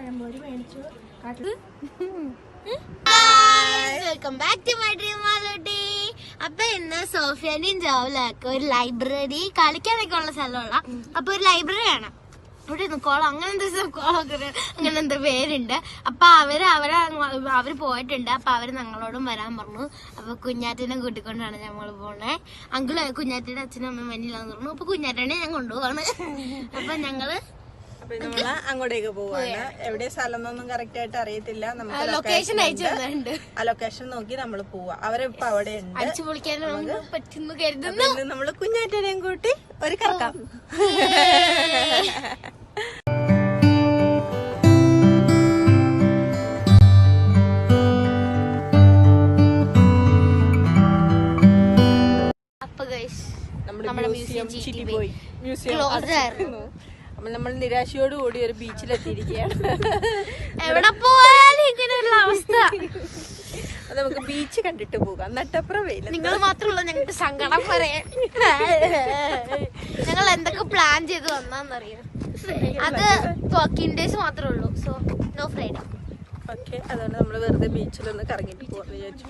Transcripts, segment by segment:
പഴംപൊരി മേടിച്ചു. Welcome back to my dream മാലോട്ടി അപ്പൊ ഇന്ന് സോഫിയാനും ജോവലൊക്കെ ഒരു ലൈബ്രറി കളിക്കാനൊക്കെ ഉള്ള സ്ഥലമുള്ള അപ്പൊ ഒരു ലൈബ്രറി ആണ് ഇവിടെ കോളം അങ്ങനത്തെ കോളൊക്കെ അങ്ങനെ അങ്ങനത്തെ പേരുണ്ട്. അപ്പൊ അവർ അവരെ അവർ പോയിട്ടുണ്ട്. അപ്പൊ അവർ ഞങ്ങളോടും വരാൻ പറഞ്ഞു. അപ്പൊ കുഞ്ഞാറ്റിനെ കൂട്ടിക്കൊണ്ടാണ് ഞങ്ങൾ പോണേ. അങ്കിൾ കുഞ്ഞാറ്റിയുടെ അച്ഛനും അമ്മയും മഞ്ഞിലാന്ന് പറഞ്ഞു. അപ്പൊ കുഞ്ഞാറ്റനെ ഞാൻ കൊണ്ടുപോവാണ്. അപ്പൊ ഞങ്ങൾ അപ്പൊ നമ്മൾ അങ്ങോട്ടേക്ക് പോവാണ്. എവിടെ സ്ഥലം എന്നൊന്നും കറക്റ്റ് ആയിട്ട് അറിയത്തില്ല. നമുക്ക് ലൊക്കേഷൻ location അയച്ചു തന്നിട്ടുണ്ട്. ആ ലൊക്കേഷൻ നോക്കി നമ്മൾ പോവാ. ഇപ്പൊ അവിടെ ഉണ്ട്. നമ്മൾ കുഞ്ഞാറ്റനെയും കൂട്ടി ഒരു കറക്കാം. നമ്മുടെ മ്യൂസിയം ചിറ്റി പോയി. മ്യൂസിയം ക്ലോസ് ആയിരുന്നു. അപ്പൊ നമ്മൾ നിരാശയോട് കൂടി ഒരു ബീച്ചിലെത്തിയിരിക്കുകയാണ്. എവിടെ പോയാലും ഇങ്ങനെയുള്ള അവസ്ഥ. നമുക്ക് ബീച്ച് കണ്ടിട്ട് പോകാം. നട്ടപ്പുറം വെയിൽ നിങ്ങൾ മാത്രമല്ല ഞങ്ങൾക്ക് സങ്കടം പറയാൻ. ഞങ്ങൾ എന്തൊക്കെ പ്ലാൻ ചെയ്ത് വന്നാന്നറിയാം അത് വർക്കിംഗ് ഡേയ്സ് മാത്രമേ ഉള്ളൂ. സോ നോ ഫ്രൈഡേ ഓക്കെ അതുകൊണ്ട് നമ്മൾ വെറുതെ ബീച്ചിലൊന്ന് കറങ്ങിട്ട് പോകാം വിചാരിച്ചു.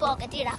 ഇവിടെ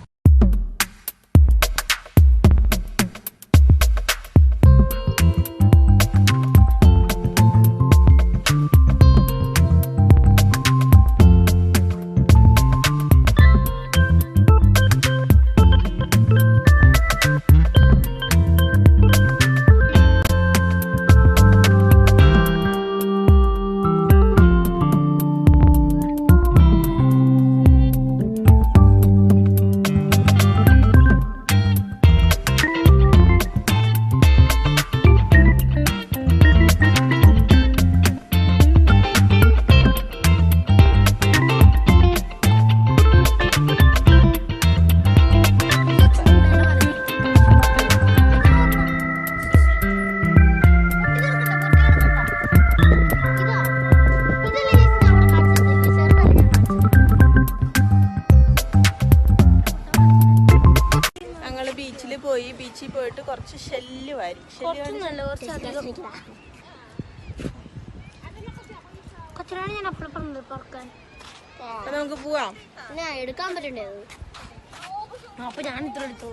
ബീച്ചിൽ പോയിട്ട് കുറച്ച് ഷെല്ല് വാരി. കൊച്ചിനാണ് ഞാൻ അപ്പോൾ പറഞ്ഞത് പറക്കാൻ അപ്പൊ നമുക്ക് പോവാം. എടുക്കാൻ പറ്റണ്ടേ അപ്പൊ ഞാൻ ഇത്ര എടുത്തു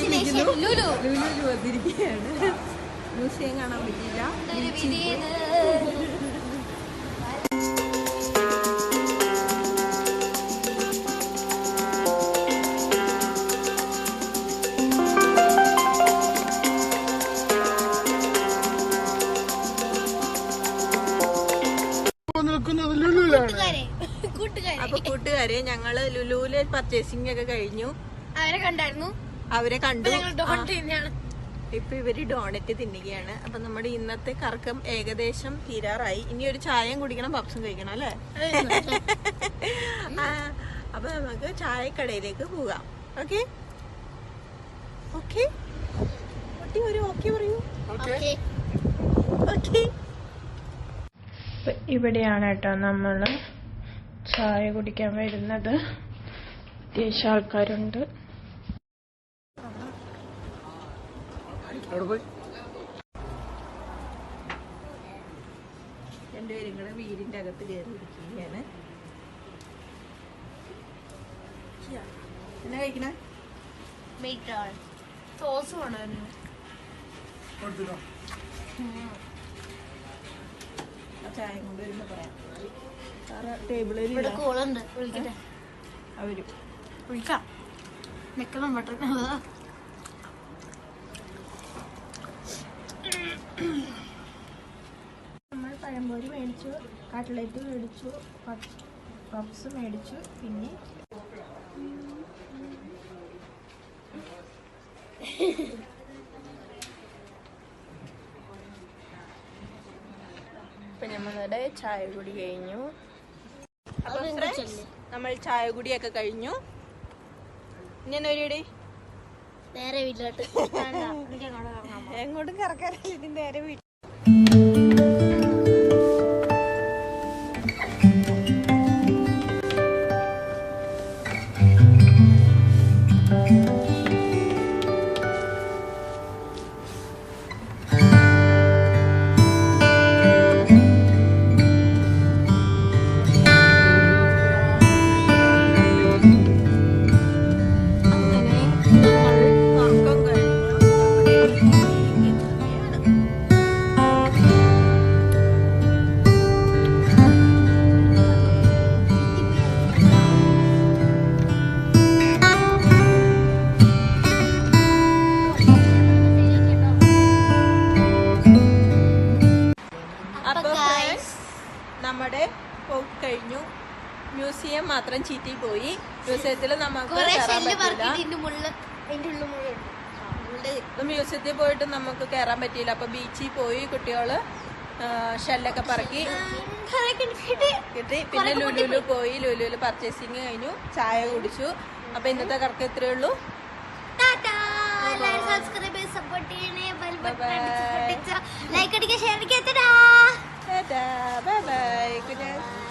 പോയിരിക്കുന്നു? ഡെസ്റ്റിനേഷൻ ലുലു. ലുലുവിൽ വന്നിരിക്കുകയാണ്. മ്യൂസിയം കാണാൻ പറ്റിയില്ല. അപ്പൊ കൂട്ടുകാരെ ഞങ്ങൾ ലുലുവിലെ പർച്ചേസിംഗ് ഒക്കെ കഴിഞ്ഞു. അവരെ കണ്ടായിരുന്നു. അവരെ കണ്ടു. ഇപ്പൊ ഇവർ ഡോണറ്റ് തിന്നുകയാണ്. അപ്പൊ നമ്മുടെ ഇന്നത്തെ കറക്കം ഏകദേശം തീരാറായി. ഇനി ഒരു ചായയും കുടിക്കണം പപ്സും കഴിക്കണം അല്ലേ? അപ്പൊ നമുക്ക് ചായക്കടയിലേക്ക് പോകാം. ഓക്കെ? ഓക്കെ? കുട്ടി ഒരു ഓക്കെ പറയൂ. ഓക്കെ. ഓക്കെ. ഇവിടെയാണ് കേട്ടോ നമ്മൾ ചായ കുടിക്കാൻ വരുന്നത്. അത്യാവശ്യം ആൾക്കാരുണ്ട്. രണ്ടുപേരും കൂടെ വീടിന്റെ അകത്ത് കയറി ഇരിക്കുകയാണ്. എന്നാ കഴിക്കണേ? സോസ് വേണമായിരുന്നു ചായ കൊണ്ട് വരുമ്പോ പറയാം. ടേബിളിൽ വിളിക്കട്ടെ. അവരും വിളിക്കാം. നിക്കണം പെട്ടെന്ന് നമ്മൾ പഴംപൊരി മേടിച്ചു കട്ട്ലറ്റ് മേടിച്ചു പപ്സ് മേടിച്ചു പിന്നെ ഇപ്പൊ നമ്മളുടെ ചായ കുടി കഴിഞ്ഞു. അപ്പൊ നമ്മൾ ചായ കുടിയൊക്കെ കഴിഞ്ഞു. ഇനി എന്നാ പരിപാടി? നേരെ വീട്ടിലോട്ട്. എങ്ങോട്ടും കറക്കാറില്ല ഇതിന്റെ നേരെ വീട്ടിൽ പോയി മ്യൂസിയത്തിൽ നമുക്ക് കയറാൻ പറ്റില്ല മ്യൂസിയത്തിൽ പോയിട്ട് നമുക്ക് കയറാൻ പറ്റിയില്ല അപ്പൊ ബീച്ചിൽ പോയി കുട്ടികൾ ഷെല്ലൊക്കെ പറക്കി കിട്ടി. പിന്നെ ലുലുലു പോയി. ലുലുലു പർച്ചേസിങ് കഴിഞ്ഞു. ചായ കുടിച്ചു. അപ്പൊ ഇന്നത്തെ കറക്കം ഇത്രയേ ഉള്ളൂ. ലൈക്ക് അടിക്കുക ഷെയർ അടിക്കുക. Bye bye